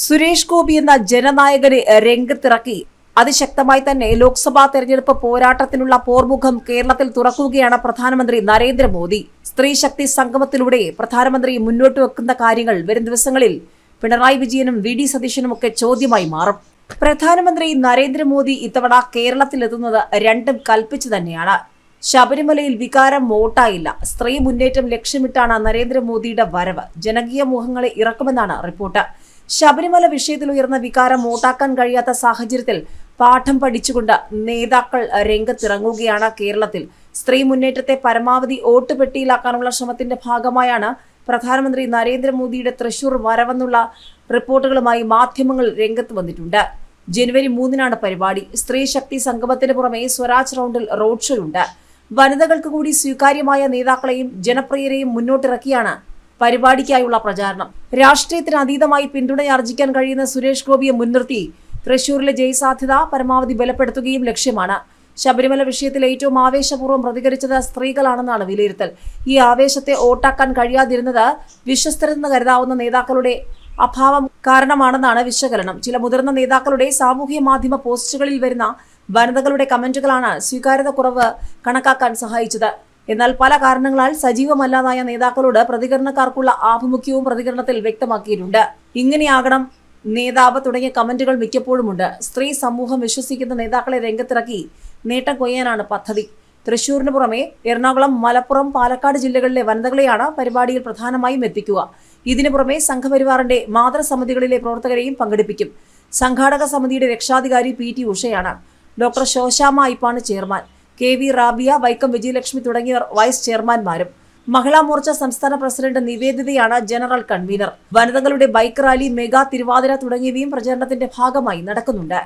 സുരേഷ് ഗോപി എന്ന ജനനായകനെ രംഗത്തിറക്കി. അതിശക്തമായി തന്നെ ലോക്സഭാ തെരഞ്ഞെടുപ്പ് പോരാട്ടത്തിനുള്ള പോർമുഖം കേരളത്തിൽ തുറക്കുകയാണ് പ്രധാനമന്ത്രി നരേന്ദ്രമോദി. സ്ത്രീശക്തി സംഗമത്തിലൂടെ പ്രധാനമന്ത്രി മുന്നോട്ട് വെക്കുന്ന കാര്യങ്ങൾ വരും ദിവസങ്ങളിൽ പിണറായി വിജയനും വി ഡി സതീശനുമൊക്കെ ചോദ്യമായി മാറും. പ്രധാനമന്ത്രി നരേന്ദ്രമോദി ഇത്തവണ കേരളത്തിലെത്തുന്നത് രണ്ടും കൽപ്പിച്ചു തന്നെയാണ്. ശബരിമലയിൽ വികാരം വോട്ടായില്ല. സ്ത്രീ മുന്നേറ്റം ലക്ഷ്യമിട്ടാണ് നരേന്ദ്രമോദിയുടെ വരവ്. ജനകീയ മുഖങ്ങളെ ഇറക്കുമെന്നാണ് റിപ്പോർട്ട്. ശബരിമല വിഷയത്തിൽ ഉയർന്ന വികാരം മൂട്ടാക്കാൻ കഴിയാത്ത സാഹചര്യത്തിൽ പാഠം പഠിച്ചുകൊണ്ട് നേതാക്കൾ രംഗത്തിറങ്ങുകയാണ് കേരളത്തിൽ. സ്ത്രീ മുന്നേറ്റത്തെ പരമാവധി വോട്ട് പെട്ടിയിലാക്കാനുള്ള ശ്രമത്തിന്റെ ഭാഗമായാണ് പ്രധാനമന്ത്രി നരേന്ദ്രമോദിയുടെ തൃശൂർ വരവെന്നുള്ള റിപ്പോർട്ടുകളുമായി മാധ്യമങ്ങൾ രംഗത്ത് വന്നിട്ടുണ്ട്. ജനുവരി മൂന്നിനാണ് പരിപാടി. സ്ത്രീ ശക്തി സംഗമത്തിന് പുറമെ സ്വരാജ് റൗണ്ടിൽ റോഡ് ഷോ ഉണ്ട് വനിതകൾക്ക് കൂടി സ്വീകാര്യമായ നേതാക്കളെയും ജനപ്രിയരെയും മുന്നോട്ടിറക്കിയാണ് പരിപാടിക്കായുള്ള പ്രചാരണം. രാഷ്ട്രീയത്തിന് അതീതമായി പിന്തുണയാർജിക്കാൻ കഴിയുന്ന സുരേഷ് ഗോപിയെ മുൻനിർത്തി തൃശൂരിലെ ജയസാധ്യത പരമാവധി ബലപ്പെടുത്തുകയും ലക്ഷ്യമാണ്. ശബരിമല വിഷയത്തിൽ ഏറ്റവും ആവേശപൂർവം പ്രതികരിച്ചത് സ്ത്രീകളാണെന്നാണ് വിലയിരുത്തൽ. ഈ ആവേശത്തെ ഓട്ടാക്കാൻ കഴിയാതിരുന്നത് വിശ്വസ്തരെന്ന് കരുതാവുന്ന നേതാക്കളുടെ അഭാവം കാരണമാണെന്നാണ് വിശകലനം. ചില മുതിർന്ന നേതാക്കളുടെ സാമൂഹ്യ മാധ്യമ പോസ്റ്റുകളിൽ വരുന്ന വനിതകളുടെ കമന്റുകളാണ് സ്വീകാര്യത കുറവ് കണക്കാക്കാൻ സഹായിച്ചത്. എന്നാൽ പല കാരണങ്ങളാൽ സജീവമല്ലാതായ നേതാക്കളോട് പ്രതികരണക്കാർക്കുള്ള ആഭിമുഖ്യവും പ്രതികരണത്തിൽ വ്യക്തമാക്കിയിട്ടുണ്ട്. ഇങ്ങനെയാകണം നേതാവ് തുടങ്ങിയ കമന്റുകൾ മിക്കപ്പോഴുമുണ്ട്. സ്ത്രീ സമൂഹം വിശ്വസിക്കുന്ന നേതാക്കളെ രംഗത്തിറക്കി നേട്ടം കൊയ്യാനാണ് പദ്ധതി. തൃശൂരിന് പുറമെ എറണാകുളം മലപ്പുറം പാലക്കാട് ജില്ലകളിലെ വനിതകളെയാണ് പരിപാടിയിൽ പ്രധാനമായും എത്തിക്കുക. ഇതിനു പുറമെ സംഘപരിവാറിന്റെ മാതൃസമിതികളിലെ പ്രവർത്തകരെയും പങ്കെടുപ്പിക്കും. സംഘാടക സമിതിയുടെ രക്ഷാധികാരി പി ടി ഉഷയാണ്. Doctor Sosamma ഐപ്പാണ് chairman. K V Rabia Vaikom Vijayalakshmi തുടങ്ങിയവർ വൈസ് ചെയർമാൻമാരും. മഹിളാ മോർച്ച സംസ്ഥാന പ്രസിഡന്റ് നിവേദിതയാണ് ജനറൽ കൺവീനർ. വനിതകളുടെ ബൈക്ക് റാലി മെഗാ തിരുവാതിര തുടങ്ങിയവയും പ്രചരണത്തിന്റെ ഭാഗമായി നടക്കുന്നുണ്ട്.